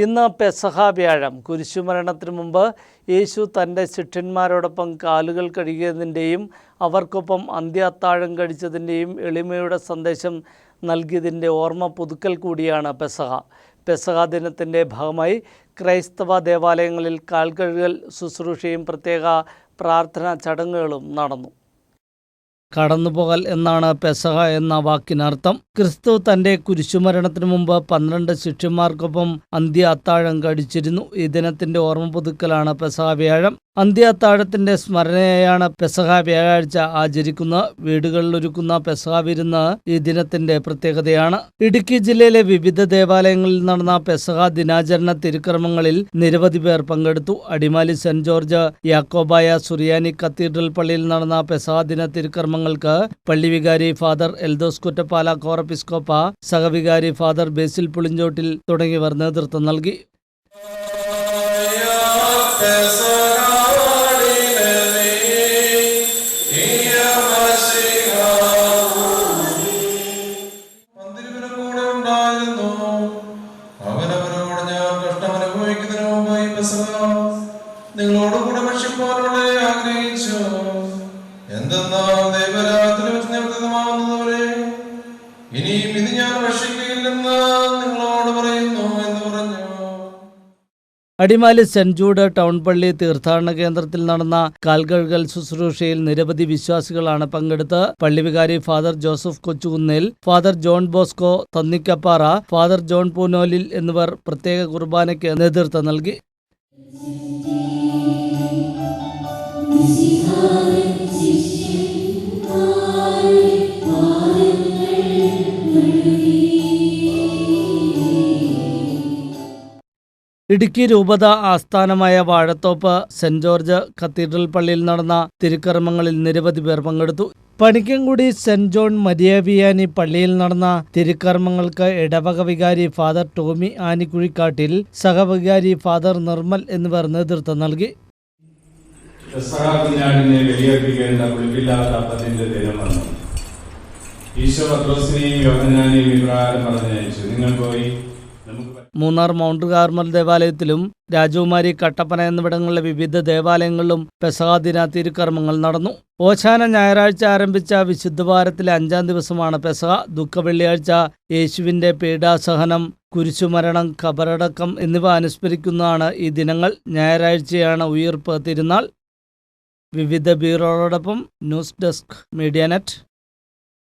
ഇന്ന് പെസഹ വ്യാഴം കുരിശുമരണത്തിന് മുമ്പ് യേശു തന്റെ ശിഷ്യന്മാരോടൊപ്പം കാലുകൾ കഴുകിയതിന്റെയും അവർക്കൊപ്പം അന്ത്യാത്താഴം കഴിച്ചതിന്റെയും എളിമയുടെ സന്ദേശം നൽകിയതിന്റെ ഓർമ്മ പുതുക്കൽ കൂടിയാണ് പെസഹ. പെസഹ ദിനത്തിന്റെ ഭാഗമായി ക്രൈസ്തവ ദേവാലയങ്ങളിൽ കാൽ കഴുകൽ ശുശ്രൂഷയും പ്രത്യേക പ്രാർത്ഥനാ ചടങ്ങുകളും നടന്നു. കടന്നുപോകൽ എന്നാണ് പെസഹ എന്ന വാക്കിനർത്ഥം. ക്രിസ്തു തന്റെ കുരിശുമരണത്തിനു മുമ്പ് പന്ത്രണ്ട് ശിഷ്യന്മാർക്കൊപ്പം അന്ത്യ അത്താഴം കഴിച്ചിരുന്നു. ഈ ദിനത്തിന്റെ ഓർമ്മ പുതുക്കലാണ് പെസഹ വ്യാഴം. അന്ത്യ സ്മരണയാണ് പെസഹ വ്യാഴാഴ്ച ആചരിക്കുന്ന വീടുകളിലൊരുക്കുന്ന പെസഹ വിരുന്ന് ഈ ദിനത്തിന്റെ പ്രത്യേകതയാണ്. ഇടുക്കി ജില്ലയിലെ വിവിധ ദേവാലയങ്ങളിൽ നടന്ന പെസഹ ദിനാചരണ തിരുക്രമങ്ങളിൽ നിരവധി പേർ പങ്കെടുത്തു. അടിമാലി സെന്റ് ജോർജ് യാക്കോബായ സുറിയാനി കത്തീഡ്രൽ പള്ളിയിൽ നടന്ന പെസഹ ദിന തിരുക്രമങ്ങൾക്ക് പള്ളിവികാരി ഫാദർ എൽദോസ് കുറ്റപ്പാല കോറപ്പിസ്കോപ്പ സഹവികാരി ഫാദർ ബേസിൽ പുളിഞ്ചോട്ടിൽ തുടങ്ങിയവർ നേതൃത്വം നൽകി. മുമ്പ് ഈ പെസഹ നിങ്ങളോട് കൂടെ ഭക്ഷിപ്പാൻ ആഗ്രഹിച്ചു? എന്തെന്നാൽ ദൈവരാത്രി വെച്ച് നിവർത്തിതമാവുന്നവരെ ഇനിയും ഇത് ഞാൻ ഭക്ഷിക്കുകയില്ലെന്ന് നിങ്ങളോട് പറയുന്നു എന്ന് പറഞ്ഞു? അടിമാലി സെന്റ് ജൂഡ് ടൗൺ പള്ളി തീർത്ഥാടന കേന്ദ്രത്തിൽ നടന്ന കാൽകഴുകൽ ശുശ്രൂഷയിൽ നിരവധി വിശ്വാസികളാണ് പങ്കെടുത്ത് പള്ളിവികാരി father Joseph Kochukunnil father John Bosco Thannikkappara father John Poonolil എന്നിവർ പ്രത്യേക കുർബാനയ്ക്ക് നേതൃത്വം നൽകി. Musica ഇടുക്കി രൂപത ആസ്ഥാനമായ വാഴത്തോപ്പ് സെന്റ് ജോർജ് കത്തീഡ്രൽ പള്ളിയിൽ നടന്ന തിരുക്കർമ്മങ്ങളിൽ നിരവധി പേർ പങ്കെടുത്തു. പണിക്കൻകുടി സെന്റ് ജോൺ മരിയവിയാനി പള്ളിയിൽ നടന്ന തിരുക്കർമ്മങ്ങൾക്ക് ഇടവക വികാരി ഫാദർ ടോമി ആനിക്കുഴിക്കാട്ടിൽ സഹവികാരി ഫാദർ നിർമ്മൽ എന്നിവർ നേതൃത്വം നൽകി. ഈശോ പത്രോസിനെയും യോഹനാനെയും ഇപ്രകാരം പറഞ്ഞയച്ചു. നിങ്ങൾ പോയി മൂന്നാർ മൗണ്ട് കാർമൽ ദേവാലയത്തിലും രാജകുമാരി കട്ടപ്പന എന്നിവിടങ്ങളിലെ വിവിധ ദേവാലയങ്ങളിലും പെസഹ ദിനാതിരുക്കർമ്മങ്ങൾ നടന്നു. ഓശാന ഞായറാഴ്ച ആരംഭിച്ച വിശുദ്ധ വിശുദ്ധവാരത്തിലെ അഞ്ചാം ദിവസമാണ് പെസഹ. ദുഃഖ വെള്ളിയാഴ്ച യേശുവിന്റെ പീഡാസഹനം കുരിശുമരണം ഖബറടക്കം എന്നിവ അനുസ്മരിക്കുന്നതാണ് ഈ ദിനങ്ങൾ. ഞായറാഴ്ചയാണ് ഉയർപ്പ് തിരുനാൾ. വിവിധ ബ്യൂറോകളോടൊപ്പം ന്യൂസ് ഡെസ്ക് മീഡിയ നെറ്റ്.